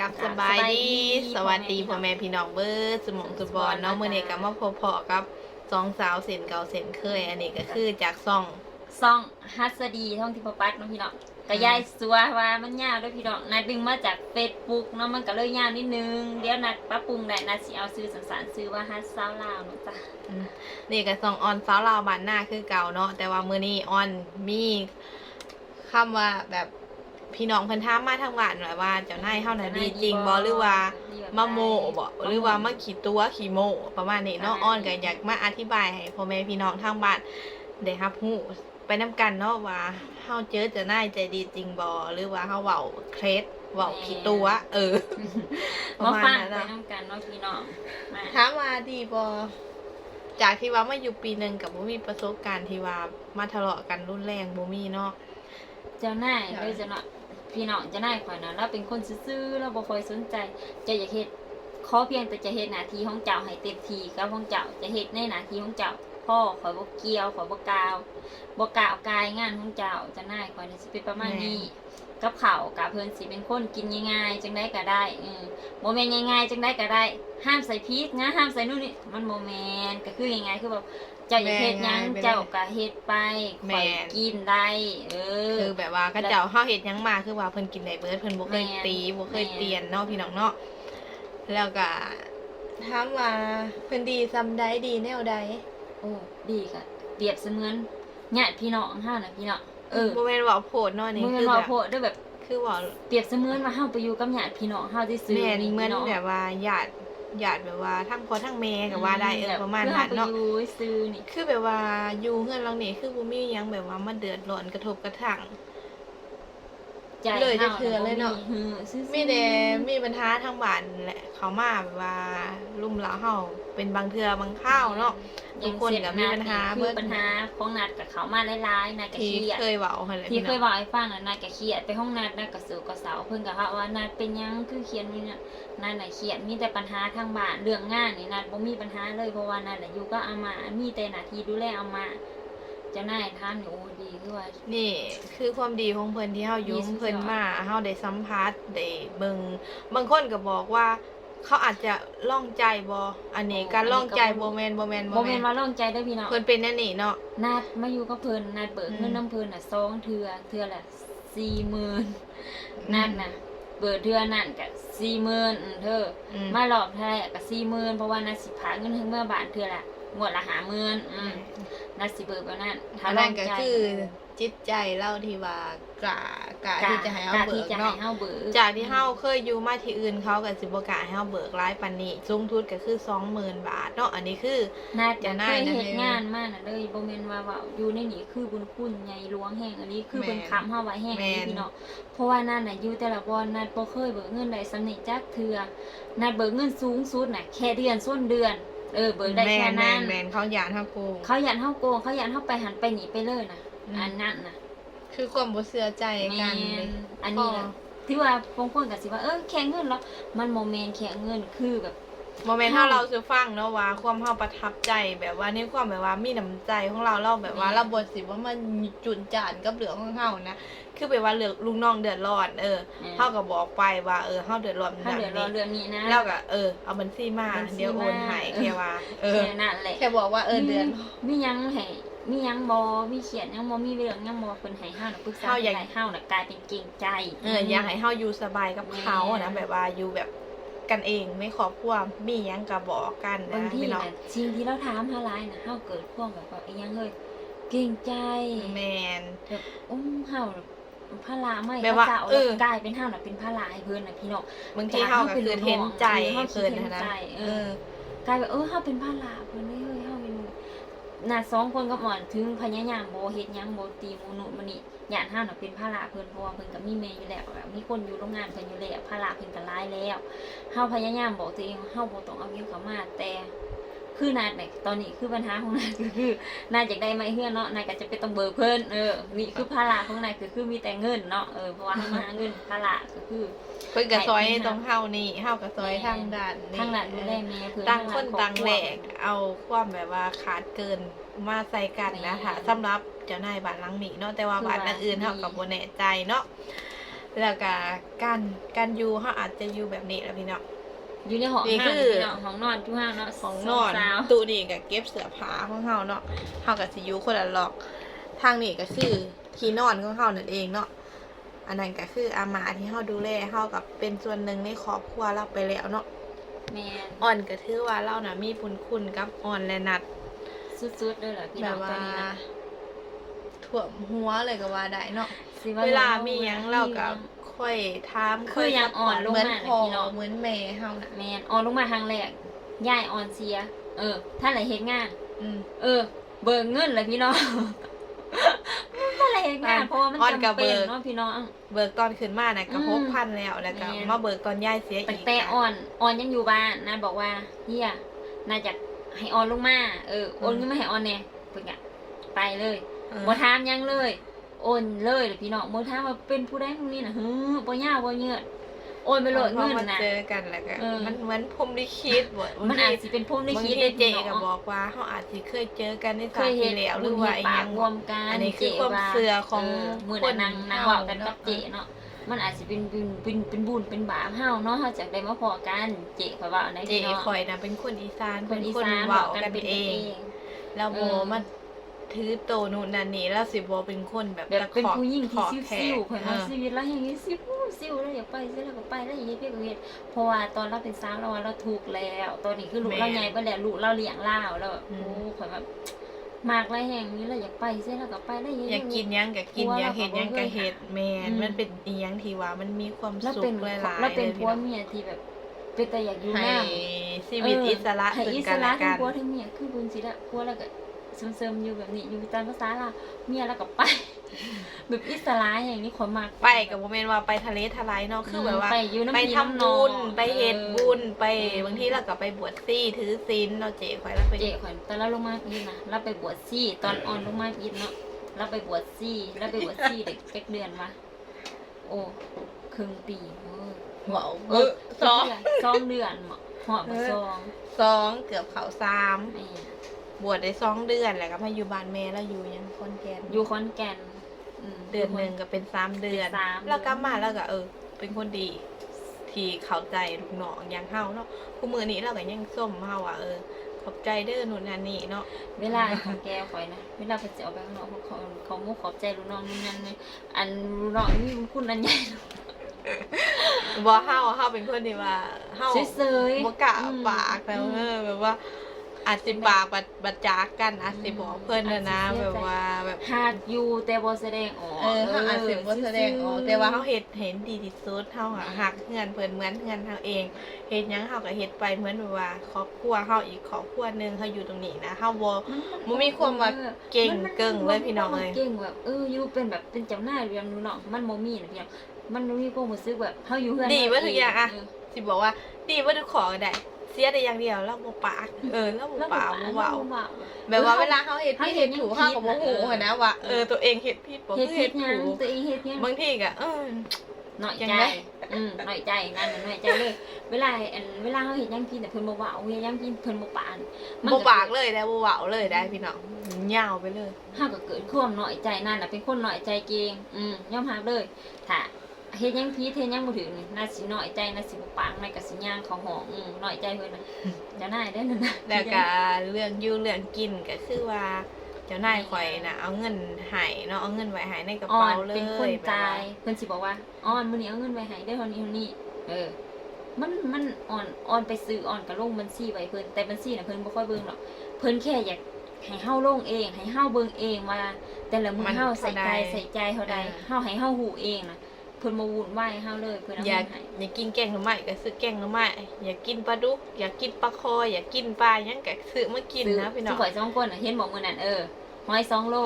กับสบายดีสวัสดีพ่อแม่พี่น้องเบิร์ดสมองสุบอลเนาะมื้อนี้ก็มาพบพอกับสองสาวเส้นเก่าเส้นเคย อันนี้ก็คือจากซ่องซ่องฮัสดีท่องที่พอปัดเนาะพี่น้องก็ยายสัวว่ามันยาวด้วยพี่น้องนัดดึงมาจากเฟซบุ๊กเนาะมันก็เลยยาวนิดนึงเดี๋ยวนัดปรับปรุงได้นัดสิเอาซื้อสังสารซื้อว่าฮัสซาวลาวเนาะจ้ะอืมนี่ก็ซ่องออนสาวลาวบ้านหน้าคือเก่าเนาะแต่ว่ามื้อนี้ออนมีคำว่าแบบ พี่น้องเพิ่นถามมาทางบ้านว่าว่าเจ้านายเฮาน่ะดีจริงบ่หรือว่ามาโมบ่หรือว่ามาขี่ตัวขี่โมประมาณนี้เนาะอ้อนก็อยากมาอธิบายให้พ่อแม่พี่น้องทางบ้านได้รับรู้ไปนํกันเนาะว่าเฮาเจอเจะนายใจดีจริงบ่หรือว่าเฮาเว้าเคล็ดเว้าขี่ตัว เออประมามาณฟังนั้นไปเนาะน้ำกันเนาะพี่น้องมาถามว่าดีบ่จากที่ว่ามาอยู่ปีหนึงกับบ่มีประสบการณ์ที่ว่ามาทะเลาะกันรุนแรงบ่มีเนาะเจ้านายเลยจะเนาะ พี่น้องจะน่ายข่อยนะเราเป็นคนซื่อๆเราบ่ค่อยสนใจจะอยากเฮ็ดขอเพียงแต่จะเฮ็ดหน้าที่ของเจ้าให้เต็มที่กับของเจ้าจะเฮ็ดในหน้าที่ของเจ้าพ่อข่อยบ่เกี่ยวข่อยบ่กล่าวบ่กล่าวกายงานของเจ้าจะน่ายข่อยนี่สิเป็นประมาณนี้ กับข้าวกับเพิ่นสิเป็นคนกินง่ายๆจังได้ก็ได้เออบ่แม่นง่ายๆจังได้ก็ได้ ห้ามใส่พริกนะห้ามใส่นู่นนี่มันบ่แม่นก็คือง่ายๆคือแบบเจ้าอยากเฮ็ดหยังเจ้าก็เฮ็ดไปข่อยกินได้ เออ คือแบบว่าเขาเจ้าเฮาเฮ็ดหยังมาคือว่าเพิ่นกินได้เบิดเพิ่นบ่เคยแม่นตีบ่เคยแม่น เตียนเนาะพี่น้องเนาะแล้วก็ถามว่าเพิ่นดีซำใดดีแนวใด โอ้ดีค่ะเปรียบเสมือนญาติพี่น้องเฮาน่ะพี่น้อง เออบ่แม่นว่าโพดเนาะนี่มึงคือว่าแบบโพดด้วยแบบคือว่าเปรียบเสมือนว่าเฮาไปอยู่กับญาติพี่น้องเฮาที่ซื้อแม่นนี่เหมือนพี่น้องแบบว่าญาติญาติแบบว่าทั้งพ่อทั้งแม่ก็ว่าได้เออประมาณนั้นเนาะ คือเฮาไปอยู่ซื้อนี่ คือแบบว่าอยู่เฮือนหลังนี้คือบ่มีหยังแบบว่ามาเดือดร้อนกระทบกระทั่ง ใจเลยจะฮาเถื่อเลยเนาะบ่มีหือซื่อๆมีแต่มีปัญหาทางบ้านแหละเขามาแบบว่าลุ่มเหลาเฮาเป็นบางเทื่อบางข้าวเนาะทุกคนก็มีปัญหาคืเบิอดปัญหาของนัดกับเขามาหลายๆนัดกับที่เครียดเคยเว้าหั่นแหละที่พี่เคน้ยองบอกให้ฟังน่ะนัดกับเครียดไปห้องนัดนัดกับสู่กับเสาเพิ่นก็ว่าว่านัดเป็นหยังคือเขียนนี่น่ะนัดน่ะเครียดมีแต่ปัญหาทางบ้านเรื่องงานนี่นัดบ่มีปัญหาเลยเพราะว่านัดน่ะอยู่ก็อามามีแต่หน้าที่ดูแลอามาเจ้านายถามนี่โอ้ดีคือว่านี่คือความดีของเพิ่นที่เฮาอยู่ดีสุดๆเพิ่นมาเฮาได้สัมผัสได้เบิ่งบางคนก็บอกว่า เขาอาจจะล่องใจบ่อันนี้การล่องใจบ่แม่นบ่แม่นบ่บ่แม่แม่นนว่าโล่งใจได้อพี่น้องเพิ่นเป็นแนั่นนี่เนาะ นัดมาอยู่กับเพิ่นนัดเบิกเงิอืนมน้ำเพิ่นน่ะสองเทื่อเทื่อละ40,000นั่นน่ะเบิดเทื่อนั่นก็40,000อือเธออืมมารอบเท่าไหรก็สี่หมื่นเพราะว่านาสิพาเงินถึงเมื่อบาทเทื่อละงวดละหาหมื่นอืม นาสิเบิกแบบนั้นอันนั้นก็คือจิตใจเราที่ว่ากะกะที่จะให้เฮาเบิที่กจะให้เนาะเฮาเบิกจากที่เฮาเคยอยู่มาที่อื่นเขาก็สิบ่กล้าให้เฮาเบิกหลายปานนี้สูงทุนก็คือ20,000บาทเนาะอันนี้คือ น่าจะจะน่าเคยจะเฮ็ดให้งานมาน่ะเลยบ่แม่นว่าว่าอยู่ในนี้คือบุญคุณใหญ่หลวงแห่งอันนี้คือแม่นเพิ่นค้ำเฮาไว้แห่งอันนี้แม่น พี่น้องเพราะว่านั่นน่ะอยู่แต่ละบ่อนนั่นบ่เคยเบิกเงินได้สำเร็จจักเทื่อนั่นเบิกเงินสูงสุดน่ะแค่เดือนส้นเดือน เออเบิกได้แค่แม่นั้น นแม่นเขาหยานเฮาโกง เขายันเฮาโกงเขายันเฮาไปหันไปหนีไปเลยน่ะอืม อันนั้นน่ะคือความบ่เชื่อใจกันแม่เลยนอันนี้แหละพอที่ว่าบางคนก็สิว่าเออแค่เงินแล้วมันโมเมนแค่เงินคือแบบ โมเมนต์ถ้าเราซื้อฟังเนาะว่า ความเฮาประทับใจแบบว่าในความแบบว่ามีน้ำใจของเราเราแบบว่าแม่เราบ่สิว่ามันจุนจานกับเหลืองของเฮานะคือแบบว่าเหลืองลูกน้องเดือดร้อนเออเฮาก็บอกไปว่าเออเฮาเดือดร้อนถ้าแบบเดือดร้อนนี้เรื่องนี้นะแล้วก็เออเอาบัญชีมาบัญชีเดี๋ยวโอนให้มาแค่ว่า เออแค่นั้นแหละแค่บอกว่าเออเดือนมีหยังให้มีหยังบ่มีเขียนหยังบ่มีเรื่องหยังบ่เพิ่นให้เฮาน่ะปรึกษาเฮาอยากให้เฮาน่ะกลายเป็นเก่งใจเอออยากให้เฮาอยู่สบายกับเขาอะนะแบบว่าอยู่แบบ กันเองไม่ครอบครัวมีหยังก็บอกกันบางนะทีพี่น้องน่ะสิ่งที่เราถามหาหลายน่ะเฮาเกิดความแบบว่าอีหยังเฮ้ยเก่งใจแมน แบบอุ้มเฮาน่ะภาระไม่แบบว่าพระจ้เออ กลายเป็นเฮาน่ะเป็นภาระให้เพิ่นน่ะพี่น้อง บางทีเฮาก็คือเห็นใจเฮาเพิ่นเห็นนะใจเออ กลายเป็นเออเฮาเป็นภาระเพิ่นเลยเฮ้ยเฮาเป็น น่ะสองคนกับหมอนถึงพญายามบ่เฮ็ดยังโบตีมูนุมันนี่ญาติเฮาน่ะเป็นภาระเพิ่นเพราะว่าเพิ่นก็มีแม่อยู่แล้วอะมีคนอยู่โรงงานเพิ่นอยู่แล้วภาระเพิ่นก็หลายแล้วเฮาพยายามบอกตัวเองว่าเฮาบ่ต้องเอาเงินเข้ามาแต่ คือนาดเนี่ยตอนนี้คือปัญหาของนายก็คือนายอยากได้ไม้เฮือนเนาะนายก็จะไปต้องเบิกเพิ่นเออนี่คือภาระของนายก็คือมีแต่เงินเนาะเออเพราะว่าให้มาหาเงินภาระก็คือเพิ่นก็ซอยให้ตรงเฮานี่เฮาก็ซอยทางด้านนี่ทางด้านดูแลแม่เพิ่นต่างคนรอบต่างรัวแหลกเอาความแบบว่าขาดเกินมาใส่กันนะแม่คะสำหรับเจ้านายบ้านหลังนี้เนาะแต่ว่าบ้านหลังอื่นคือเฮาว่าก็บ่แน่ใจเนาะแล้วก็การการอยู่เฮาอาจจะอยู่แบบนี้แหล้วพี่น้อง อยู่ในห้องนี่ห้างคือพี่น้องห้องนอนทุกห้างเนาะของนอนสาวตู้นี่ก็เก็บเสื้อผ้าของเฮาเนาะเฮาก็สิอยู่คนละล็อก ทางนี้ก็คือที่นอนของเฮานั่นเองเนาะ อันนั้นก็คืออาหมาที่เฮาดูแลเฮากับเป็นส่วนหนึ่งในครอบครัวเราไปแล้วเนาะแม่นอ่อนก็ถือว่าเราน่ะมีบุญคุณกับอ่อนและนัด สุดๆเลยเหรอพี่แบน้อบงตอว่านนี้นะถ่วมหัวเลยก็ว่าได้เนาะ สิเวลามีหยังเราก็ ค่อยถามคือยังอ่อนลงเหมือนมาพ่อน่ะพี่น้อง เหมือนแม่เฮาน่ะแม่นออนลงมาครั้งแรกย่ายออนเสีย เออท่านไหนเฮ็ดงาน อืม เออ เบิกเงินเลยพี่น้องท่านไหนเฮ็ดงานเพราะว่ามันอ่อนกัจำบเป็นเบิกเนาะพี่น้อง เบิกตอนขึ้นมาน่ะก็อืมหกพันแล้วแล้วก็แม่น มาเบิกตอนย้ายเสียตั้อีงกแต่อะออนออนยังอยู่บ้านนะบอกว่าเฮียน่าจะให้ออนลงมาเออโอนเงินมาให้ออนเนี่ยเพิ่นก็ไปเลยเออบ่ถามหยังเลย โอนเลยเด้อพี่น้องบ่ถามว่าเป็นผู้ใดตรงนี้น่ะฮือบ่ยาวบ่เยือดโอนไปโหลดพอเงินมาน่ะเจอกันแล้วก็เออ มันเหมือนพรหมลิขิตบ่มันอาจสิเป็นพรหมลิบางขิตทีได้เจพี่น้ก็องบอกว่าเขาอาจจะเคยเจอกันในเคสายยเห็ที่นแล้วหรือว่าอีปาหยักงรวมกันอันนี้คือจ๊ความเชื่อของเมือคนนางนางเฮาเว่ากันกับเนาะเจเนาะมันอาจจะเป็นเป็นเป็นเป็นบุญเป็นบาปเฮาเนาะเฮาจากได้มาพอกันเจข่อยว่าอันไหนเจพี่น้องคอยนะเป็นคนอีสานคเป็นนอีคนสานเว้าเว้ากักันนเป็นเอเองงแล้วโบเออมา ถือโตนู่นนั่นนี่แล้วสิโบเป็นคนแบบแบบเป็นตะขอผู้หญิงที่ขอซิวแขซิวกข่อยเอมาอชีวิตแล้วอย่างนี้ซิวซิวแล้วอยากไปซิแล้วก็ไปแล้วอย่างนี้เพี่ก็เฮ็ดเพราะว่าตอนเราเป็นสาวเราว่าเราถูกแล้ว ตอนนี้คือลูกเราใหญ่ไปแล้วลูกเราเลี้ยงเราแล้วแบบโอ้ข่อยแบบมากไรแห่งนี้แล้วอยากไปซิแล้วก็ไปแล้วอย่างอยากกินหยังก็กินกลัวอยากเห็นหยังก็เห็ดแมนอืมมันเป็นอีหยังที่ว่ามันมีความแล้วสุเป็ขนหลายๆแล้วเป็นลยผัวเมียที่แบบเป็นแต่อยากอยู่ให้น้ำชีวิตอิสระให้ซึ่งอิสกันระและทั้กังนผัวทั้งเมียคือบุญสิละผัวแล้วก็ เสริมๆอยู่แบบนี้อยู่ตามภาษาเราเมียแล้วก็ไป แบบอิสระอย่างนี้คนมากไปกับโมเมนว่าไปทะเลทลายเนาะคือแบบว่า ไปอยู่น้ำไปพี่ทำน้ำนอบุงญไปเฮ็ดบุญไปเออบางทีเราก็ไปบวชซี่ถือศีลเนาะเจ๊คอยแล้วไปเจ๊ขวัญตอนเราลงมาพีนะเราไปบวชซี่ ตอนอ่อนลงมาพีเนาะเราไปบวชซี่เราไปบวชซี่เด็กเจ็ดเดือนมาโอ้ครึ่งปีเออว้าวเออสองสองเดือนเหมาะเหมาะมาสองสองเกือบเขาสามไอ้ บวชได้สองเดือนแล้วก็มาอยู่บ้านแม่แล้วอยู่ยังคนแก่นอยู่ขอนแก่นมเดือนหนึ่งก็เป็นสามเดือนเป็นสามแล้วกลับมาแล้วก็เออ เป็นคนดี ที่เข้าใจลูกน้องอย่างเฮาเนาะคู่มือนี้เราก็ยังส้มเฮาอะเออขอบใจเด้อนู่นนั่นนี่เนาะ เวลาของแกคอยนะเวลาไปจะเอาไปข้างนอกเขาเขาเขามุกขอบใจลูกน้องนี่นั่นเลยอันลูกน้องนี่คุณอันใหญ่ บ่เฮาเฮาเป็นคนที่ว่าเฮาเฉยๆบ่กล้าอืมปากแล้วอืมเออแบบว่า อาจสิปากบัดบัดจากกันอาจสิบอกเพิ่นน่ะนะอาจสิเสียใจแบบว่าแบบหากอยู่แต่บ่แสดงออกเออเขาอาจสิบ่แสดงออกซื่ๆแต่ว่าเขาเฮ็ดเห็นดีที่สุดเฮาอะหักเงินเพิ่นเหมือนเงินเฮาเองเฮ็ดหยังเฮาก็เฮ็ดไปเหมือนแบบว่าครอบครัวเฮาอีกครอบครัวหนึงเฮาอยู่ตรงนี้นะเฮาบ่มันมีความว่าเก่งเกิ่งเลยพี่น้องเอ้ยเก่งแบบเอออยู่เป็นแบบเป็นเจ้าหน้ายเรียนรู้น้องมันบ่มีนะพี่น้องมันบ่มีความรู้สึกแบบเฮาอยู่เฮือนดีเบิดทุกอย่างอะเสิบอกว่าดีว่าทุกของได้เสียได้อย่างเดียวแล้วบ่ปาก เออแล้วบ่แล้วปากบ่เว้าเว้าแบบว่าเวลาเขาเฮ็ดผิดเฮ็เฮ็ดดหยังถูกผิเขาดก็บ่ฮู้เออหั้นนะว่าเออตัวเองเฮ็ดผิดบ่เฮ็ดคือผิเฮ็ดดหยังถูกตัวเองเฮ็ดหยังบางทีก็เออน้อยจังใจได๋อืมน้อยใจนั่นน่ะน้อยใจเลย เวลาอันเวลาเขาเห็นหยังกินแต่เพิ่นบ่เว้าเฮ็ดหยังกินเพิ่นบ่ปานมันบ่ก็ปากเลยได้บ่เว้าเลยได้พี่น้องยาวไปเลยเฮาก็เกิดความน้อยใจนั่นน่ะเป็นคนน้อยใจเก่งอืมยอมรับเลยถ้า เฮ็ดหยังผิดเฮ็ดหยังบ่ถึงนี่น่าสิน้อยใจน่าสิบ่ปากน่าก็สิย่างเข้าห้องอืมน้อยใจเพิ่นน่ะเจ้านายได้อนั่นน่ะแล้วก็เรื่องอยู่เรื่องกินก็คือว่าเจ้านายข่อยน่ะเอาเงินให้เนาะเอาเงินไว้ให้ในกระอ่อเป๋านเลยเป็นคนแบบจ่าว่ายเพิ่นสิบอกว่าอ่อนมื้อนี้เอาเงินไว้ให้ได้อเท่านี้เท่านี้เออ มันมันอ่อนอ่อนไปซื้ออ่อนก็ลงบัญชีไว้เพิ่นแต่บัญชีน่ะเพิ่นบ่ค่อยเบิ่งหรอกเพิ่นแค่อยากให้เฮาลงเอง ให้เฮาเบิ่งเองว่าแต่ละมื้อเฮาใส่ใจใส่ใจเท่าใดเฮาให้เฮาฮู้เองน่ะ เพิ่นบ่วุ่นวายให้เฮาเลยเพิ่นเอาอเงิยากนให้อยากกินแกงหน่อไม้ก็ซื้อแกงหน่อไม้อยากกินปลาดุก อยากกินปลาคอ อยากกินปลาหยังก็ซื้อมากินนะพี่น้อง ซื้ข่อยสองคนน่ะเห็นบอกมื้อนั้นเออหอยสองโล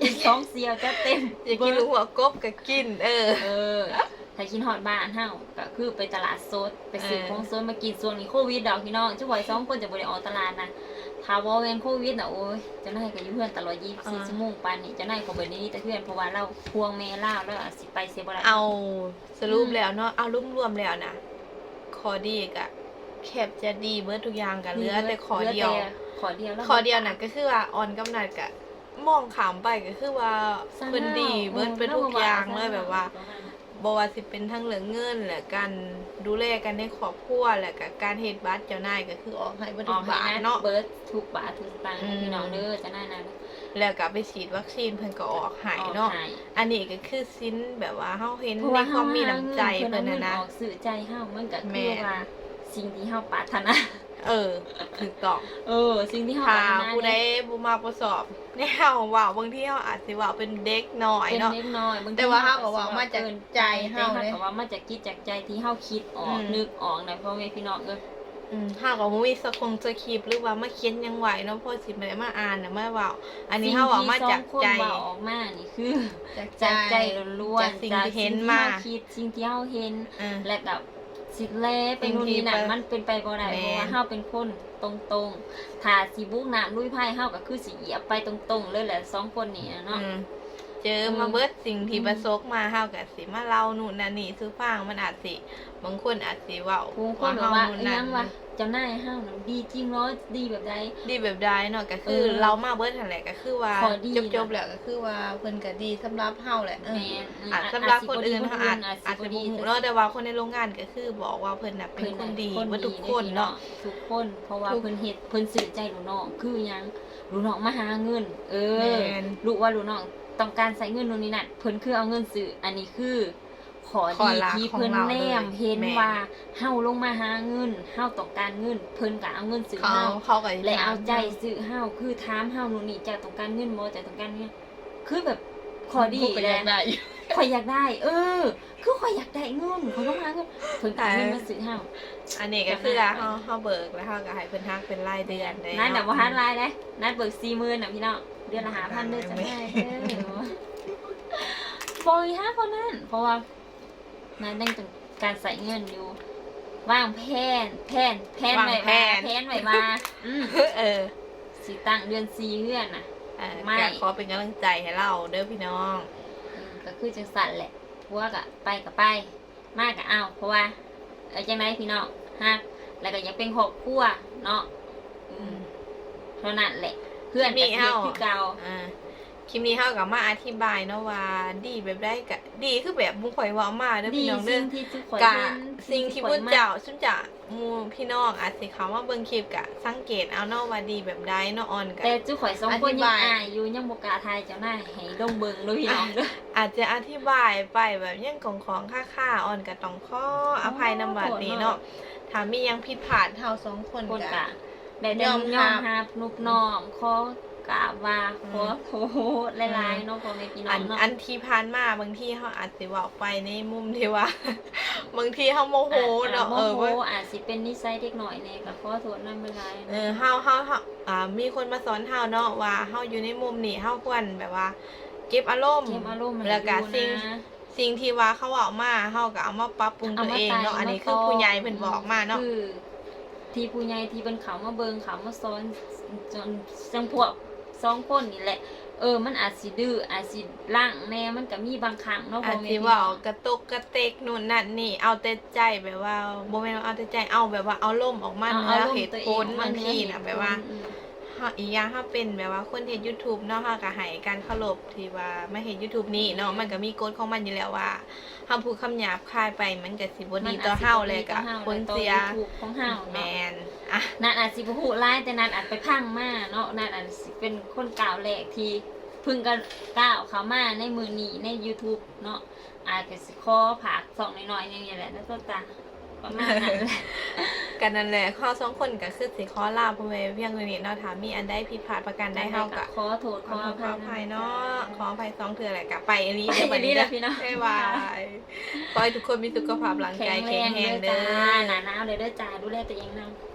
กินสองเสียวจัดเต็มอยากกินหัวกบก็กิน เออ เออถ้ากินฮอดบ้านเฮาก็คือไปตลาดสดไปซื้อเออ ของสดมากินช่วงนี้โควิดดอกพี่น้องจุ๋ยสองคนจะบ่ได้ออกตลาดนะ ถ้าบ่แม่นโควิดน่ะโอ้ยเจ้านายก็อยู่เฮือนตลอด24ชั่วโมงปานนี้เจ้านายก็บ่ได้หนี่แต่เฮือนเพราะว่าเราพวงแม่ลาวแล้วอาจสิไปเสียบ่ได้ เอาสรุปแล้วเนาะเอารุ่มรวมแล้วนะขอดีกะแคบจะดีเบิดทุกอย่างกันเหลือแต่ขอเดียวหลืแต่ขอเดียวแล้ว ขอเดียวน่ะก็คือว่าออนกำนัดกะมองขามไปก็คือว่าเพิ่นดีเบิดเป็นทุกอย่างเลยแบบว่า บ่ว่าสิเป็นทั้งเรื่องเงินและการดูแลกันในครอบครัวและก็การเฮ็ดบัตรเจ้านายก็คือออกให้บ่อทุอกกให้บาทนะเนาะเบิร์ดทุกบาททุกสตางค์อืมพี่น้องเด้อจะได้นะแล้วก็ไปฉีดวัคซีนเพิ่นก็ออกให้ออกเนาะให้อันนี้ก็คือสินแบบว่าเฮาเห็นเพราะในว่าความมีน้ำใจเพิ่เพิ่นนเอาน่ะเงินนะออกสื่อใจเฮามันก็แม่คือว่า สิ่งที่เฮาปรารถนาเออถูกต้องเออ สิ่งที่เฮาปถ้ารารถนาผู้ใดเนี่ยบ่มาประสอบแนวเว้าบางทีเฮาอาจสิเว้าเป็นเด็กน้อยเป็นเนาะ เล็กน้อยบงทีแต่ว่าเฮาก็ว่ามาจากเกินใจเฮาแต่เลยก็ว่ามาจากคิดจากใจที่เฮาคิดออกอืม นึกออกนะพ่อแม่พี่น้องเอ้ย อืมเฮาก็บ่มีสคงสคริปต์หรือว่ามาเขียนหยังไหวเนาะเพราะสิบ่ได้มาอ่านน่ะมาเว้าอันนี้เฮาเว้ามาจากใจ สิ่งที่สองคนเว้าออกมานี่คือจากจากใจล้วนจากๆสิ่งจากที่เห็นสิ่งมาที่เฮาคิดสิ่งที่เฮาเห็นเออและกับ สิแลเป็นสิ่งนู่นที่นี่นั่นไปมันเป็นไปบ่ได้แม่นเพราะว่าเฮาเป็นคนตรงๆถ้าสิบุกน้ำลุยไพ่เฮาก็คือสิเหยียบไปตรงๆเลยแหละสองคนนี่นะเนาะอืมเจอเออมาเบิดสิ่งที่อืมประสบมาเฮาก็สิมาเล่านู่นนั่นนี่สู่ฟังมันอาจสิบางคนอาจสิเว้าบางคนแบบว่าเฮอิหยังว่า เจ้านายเฮานั่นดีจริงเนาะดีแบบใด ดีแบบใดเนาะก็คือเออเรามาเบิดนั่นแหละก็คือว่าขอดี จบๆแล้วก็คือว่าเพิ่นก็ดีสำหรับเฮาแหละเออ แม่นอาจสำหรับคนอื่นอาเขาจอาจสิอาจบ่จะดีบ่ฮู้เนาะแต่ว่าคนในโรงงานก็คือบอกว่าเพิ่นน่ะเป็นคนดีพิ่ว่าทุกคนเนาะ ทุกคนเพราะว่าทุก เพิ่นเฮ็ดเพิ่นสื่อใจลูกน้องคือหยังลูกน้องมาหาเงิน เออแม่น รู้ว่าลูกน้องต้องการใช้เงินนู่นนี่นั่นเพิ่นคือเอาเงินซื้ออันนี้คือ ขอขอดีรักที่ของเพิ่นเราแนมเลยเห็นแม่นว่าเฮาลงมาหาเงินเฮาต้องการเงิน เพิ่นก็เอาเงินซื้อเขาเฮาเขาก็และเอาใจซื้อเฮาคือถามเฮานู่นนี่เจะต้องการเงินบ่เจะต้องการเงินคือแบบขอดีพวกก็แหอละยากได้อยู่ ข่อยอยากได้ เออ คือข่อยอยากได้เงินข่อยต้องหาเงินเพิ่นก็เอาเงินมาซื้อเฮา อันนี้ก็คือเฮาเฮาเบิกแล้วเฮาก็ให้เพิ่นทักเป็นรายเดือนได้ นั่นน่ะบ่เาะทันรายเด้นัดเบิก40,000น่ะพี่น้องเดือนละ5,000เด้อจ้ะแม่เด้อบ่อีหาคนนั้นเพราะว่า นั่นต้องเป็นการใส่เงินอยู่วางแผนแผนแผนไว้มาแผนไว้มาอืมเออสิตั้งเดือน4เดือนน่ะเออไม่ก็ขอเป็นกำลังใจให้เราเด้อพี่น้องอืมก็คือจังสั่นแหละพวกอะไปกับไป มากกับเอาเพราะว่าเออจังไรพี่น้องฮะแล้วก็ยังเป็นครอบครัวเนาะอืมเท่านั้นแหละ เพื่อนมีกับเฮาคือเก่าอ่า คลิปนี้เฮาก็มาอธิบายเนาะว่าดีแบบได้ก็ดีคือแบบบุ้งข่อยเว้ามาเด้อดีพี่น้องเด้สิ่องที่ทุกคนกะเห็นสิ่งที่ทุกบุคญนมเจ้าซุ่มจะหมู่พี่น้องอาจสิเขามาเบิ่งคลิปกะสังเกตเอาเนาะว่าดีแบบใดเนาะออนกะ แต่จุข่อยสองคนอธิยังบาย อายอยู่ยังบกล้าทายเจ้าหน้ายให้ดงเบิงเลยพี่น้องเด้ออาจจะอธิบายไปแบบยังของของค่าๆออนก็ต้องขออภัยนำบัดนี้เนาะถ้ามียังผิดพลาดเฮาสองคนคนกะ กะได้ยยออมมยอมรับรับนุบน้อมขอ กราบว่าขอโทษหลายๆเนาะพ่อแม่พี่น้ออังนเนาะอันที่ผ่านมาบางทีเขาอาจจะบอกไปในมุมที่ว่า บางทีเขาโมโหเนาะโมเออโหว่าอาจสิเป็นนิสัยเด็กหน่อยเนี่ยก็ขอโทษนั่นเป็นไรเออเฮาเฮาเฮาอ่า มีคนมาสอนเฮาเนาะว่าเฮาอยู่ในมุมนี้เฮาควรแบบว่า เก็บอารมณ์ เกมอารมณ์มันแล้วก็อยู่สิ่งนะสิ่งที่ว่าเขาเอามาเฮาก็เอามาปรับปรุงตัวเองเนาะ อันนี้คือผู้ใหญ่เพิ่นบอกมาเนาะ คือ ที่ผู้ใหญ่ที่เป็นเขามาเบิงเขามาสอนจนจังพวก สองคนนี่แหละ เออ มันอาจสิดื้ออาจสิล่างแน่มันก็มีบางครั้งเนาะอาจพ่แม่สิพี่น้เว้าอง กระตุกกระเตกนู่นนั่นนี่เอาแต่ใจแบบว่าบ่แม่นว่าเอาแต่ใจเอาแบบว่าเอาลมณ์ออกมาเหนือเหตุผลบางทีน่ะแบบว่า อืม เฮาอีกอย่างถ้าเป็นแบบว่าคนเฮ็ด YouTube เนาะเฮาก็ให้การเคารพที่ว่ามาเฮ็ด YouTube นี่เนาะมันก็มีกฎของมันอยู่แล้วว่าเฮาพูดคำหยาบคายไปมันก็สิบ่ดีต่อเฮาเลยก็คนเสียถูกของเฮาแมเนาะนอะนัดอาจสิบ่ฮู้ร้ายแต่นัดอาจไปพังมาเนาะนัดอาจสิเป็นคนกล่าวแรกที่เพึ่งก็ก้าวเข้ามาในมือนี้ใน YouTube เนาะอาจจะสิขอผากสองน้อยๆอย่างเงี้ยแหละแล้วก็ตา ประมาณนั้นแหละกันนั่นแหละข้อสองคนก็คือสิขอลาพ่อแม่เพียงเท่านี้เนาะถ้ามีอันใดผิดพลาดประการใดเฮาก็ขอโทษขขออโทอษขอภัอยภัยนะเนาะขออภัยสองเทื่อแหละก็ไปอีหลีไปเด้อบัดอีหลีนี้เด้เด้อพี่น้องบ๊ายบายขอให้ทุกคนมีสุขภาพร่างแข็กายงแรแข็งงแรงเด้เด้อจ้าอหนาหนาวเด้อเด้อจ้าดูแลตัวเองนะ